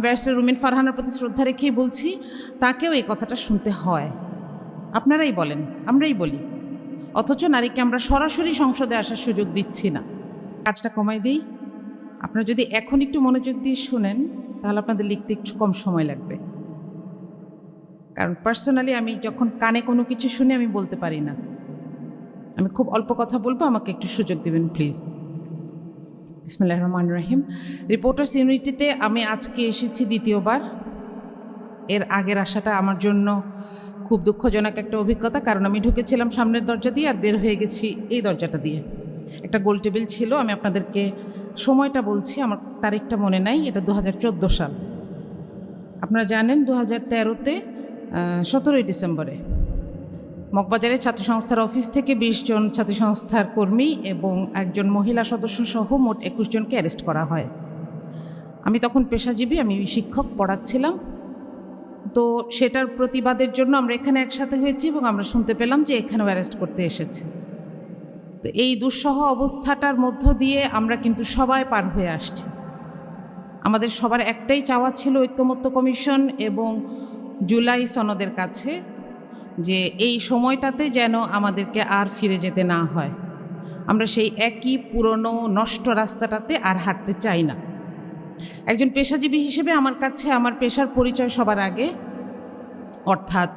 Barrister রুমিন ফারহানার প্রতি শ্রদ্ধা রেখেই বলছি, তাকেও এই কথাটা শুনতে হয়। আপনারাই বলেন, আমরাই বলি। অথচ নারীকে আমরা সরাসরি সংসদে আসার সুযোগ দিচ্ছি না। কাজটা কমাই দিই। আপনারা যদি এখন একটু মনোযোগ দিয়ে শুনেন, তাহলে আপনাদের লিখতে একটু কম সময় লাগবে। কারণ পার্সোনালি আমি যখন কানে কোনো কিছু শুনে, আমি বলতে পারি না। আমি খুব অল্প কথা বলব, আমাকে একটু সুযোগ দেবেন প্লিজ বিসমুল্লাহ রহমান রাহিম। রিপোর্টার্স ইউনিটিতে আমি আজকে এসেছি দ্বিতীয়বার। এর আগের আসাটা আমার জন্য খুব দুঃখজনক একটা অভিজ্ঞতা, কারণ আমি ঢুকেছিলাম সামনের দরজা দিয়ে আর বের হয়ে গেছি এই দরজাটা দিয়ে। একটা গোল টেবিল ছিল, আমি আপনাদেরকে সময়টা বলছি, আমার তারিখটা মনে নাই, এটা দু হাজার চোদ্দ সাল। আপনারা জানেন দু হাজার তেরোতে সতেরোই ডিসেম্বরে মগবাজারে ছাত্র সংস্থার অফিস থেকে বিশ জন ছাত্র সংস্থার কর্মী এবং একজন মহিলা সদস্য সহ মোট একুশ জনকে অ্যারেস্ট করা হয়। আমি তখন পেশাজীবী, আমি শিক্ষক, পড়াচ্ছিলাম। তো সেটার প্রতিবাদের জন্য আমরা এখানে একসাথে হয়েছি এবং আমরা শুনতে পেলাম যে এখানেও অ্যারেস্ট করতে এসেছে। তো এই দুঃসহ অবস্থাটার মধ্য দিয়ে আমরা কিন্তু সবাই পার হয়ে আসছি। আমাদের সবার একটাই চাওয়া ছিল ঐক্যমত্য কমিশন এবং জুলাই সনদের কাছে যে এই সময়টাতে যেন আমাদেরকে আর ফিরে যেতে না হয়। আমরা সেই একই পুরনো নষ্ট রাস্তাটাতে আর হাঁটতে চাই না। একজন পেশাজীবী হিসেবে আমার কাছে আমার পেশার পরিচয় সবার আগে। অর্থাৎ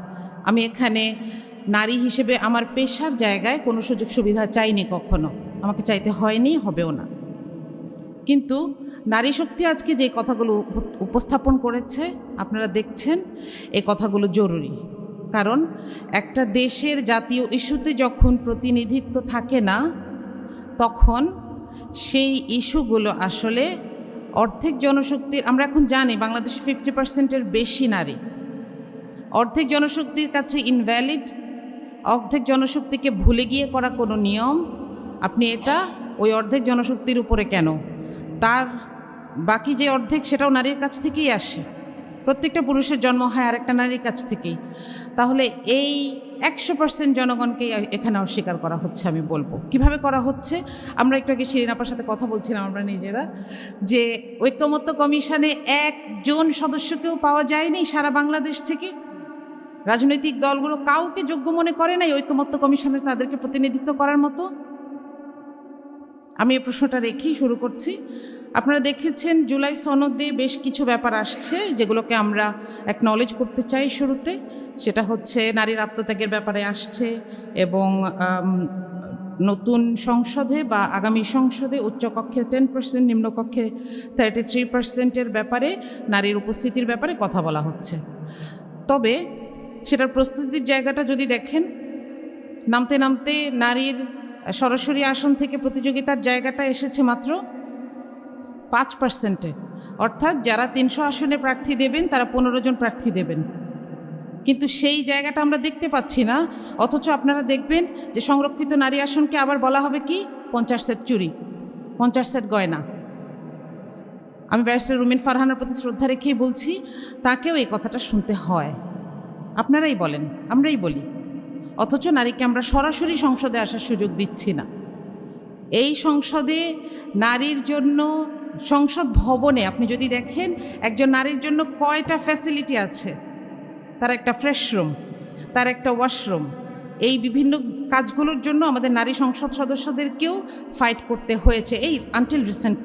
আমি এখানে নারী হিসেবে আমার পেশার জায়গায় কোনো সুযোগ সুবিধা চাইনি কখনো। আমাকে চাইতে হয়নি, হবেও না। কিন্তু নারী শক্তি আজকে যে কথাগুলো উপ- উপস্থাপন করেছে, আপনারা দেখছেন, এই কথাগুলো জরুরি। কারণ একটা দেশের জাতীয় ইস্যুতে যখন প্রতিনিধিত্ব থাকে না, তখন সেই ইস্যুগুলো আসলে অর্ধেক জনশক্তির, আমরা এখন জানি বাংলাদেশে ফিফটি পার্সেন্টের বেশি নারী। অর্ধেক জনশক্তির কাছে ইনভ্যালিড অর্ধেক জনশক্তিকে ভুলে গিয়ে করা কোনো নিয়ম, আপনি এটা ওই অর্ধেক জনশক্তির উপরে কেন? তার বাকি যে অর্ধেক সেটাও নারীর কাছ থেকেই আসে। প্রত্যেকটা পুরুষের জন্ম হয় আরেকটা নারীর কাছ থেকেই। তাহলে এই একশো পার্সেন্ট জনগণকেই এখানে অস্বীকার করা হচ্ছে আমি বলব। কীভাবে করা হচ্ছে? আমরা একটু আগে শিরিন আপার সাথে কথা বলছিলাম আমরা নিজেরা, যে ঐক্যমত্য কমিশনে একজন সদস্যকেও পাওয়া যায়নি সারা বাংলাদেশ থেকে। রাজনৈতিক দলগুলো কাউকে যোগ্য মনে করে নাই ঐক্যমত্য কমিশনের তাদেরকে প্রতিনিধিত্ব করার মতো। আমি এই প্রশ্নটা রেখেই শুরু করছি। আপনারা দেখেছেন জুলাই সনদে বেশ কিছু ব্যাপার আসছে যেগুলোকে আমরা অ্যাকনলেজ করতে চাই শুরুতে। সেটা হচ্ছে নারীর আত্মত্যাগের ব্যাপারে আসছে এবং নতুন সংসদে বা আগামী সংসদে উচ্চকক্ষে টেন পার্সেন্ট, নিম্নকক্ষে থার্টি থ্রি পার্সেন্টের ব্যাপারে, নারীর উপস্থিতির ব্যাপারে কথা বলা হচ্ছে। তবে সেটার প্রস্তুতির জায়গাটা যদি দেখেন, নামতে নামতে নারীর সরাসরি আসন থেকে প্রতিযোগিতার জায়গাটা এসেছে মাত্র পাঁচ পার্সেন্টে। অর্থাৎ যারা তিনশো আসনে প্রার্থী দেবেন, তারা পনেরো জন প্রার্থী দেবেন। কিন্তু সেই জায়গাটা আমরা দেখতে পাচ্ছি না। অথচ আপনারা দেখবেন যে সংরক্ষিত নারী আসনকে আবার বলা হবে কি? পঞ্চাশ সেট চুরি, পঞ্চাশ সেট গয়না। আমি ব্যারিস্টার রুমিন ফারহানার প্রতি শ্রদ্ধা রেখেই বলছি, তাকেও এই কথাটা শুনতে হয়। আপনারাই বলেন, আমরাই বলি। অথচ নারীকে আমরা সরাসরি সংসদে আসার সুযোগ দিচ্ছি না। এই সংসদে নারীর জন্য সংসদ ভবনে, আপনি যদি দেখেন একজন নারীর জন্য কয়টা ফ্যাসিলিটি আছে? তার একটা ফ্রেশরুম তার একটা ওয়াশরুম এই বিভিন্ন কাজগুলোর জন্য আমাদের নারী সংসদ সদস্যদেরকেও ফাইট করতে হয়েছে। এই আনটিল রিসেন্টলি